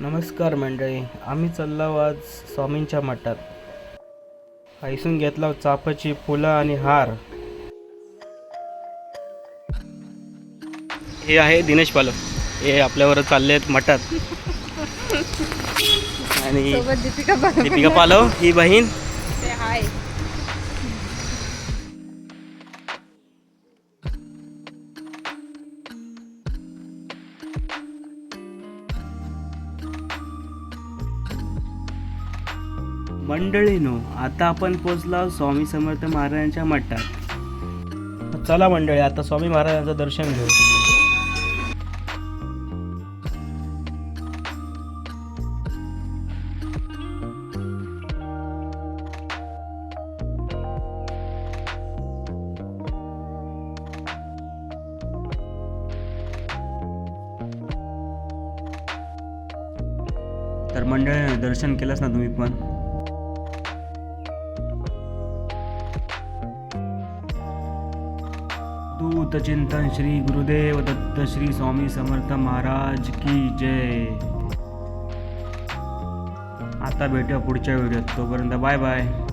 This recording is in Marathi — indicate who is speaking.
Speaker 1: नमस्कार मंडळी आम्ही चाललो आज स्वामींच्या मठात. ऐसून घेतला चापाची फुलं आणि हार. हे आहे दिनेश पालव हे आपल्यावर चालले आहेत मठात. आणि दीपिका पालव ही बहीण.
Speaker 2: ते हाय.
Speaker 1: मंडळीनो आता आपण पोचलो स्वामी समर्थ महाराजांच्या मठात. चला मंडळी आता स्वामी महाराजांचं दर्शन घेऊ. तर मंडळी दर्शन केलंच ना तुम्ही पण? दूत चिंतन श्री गुरुदेव दत्त श्री स्वामी समर्थ महाराज की जय. आता भेटूया पुढच्या व्हिडिओत. तोपर्यंत बाय बाय.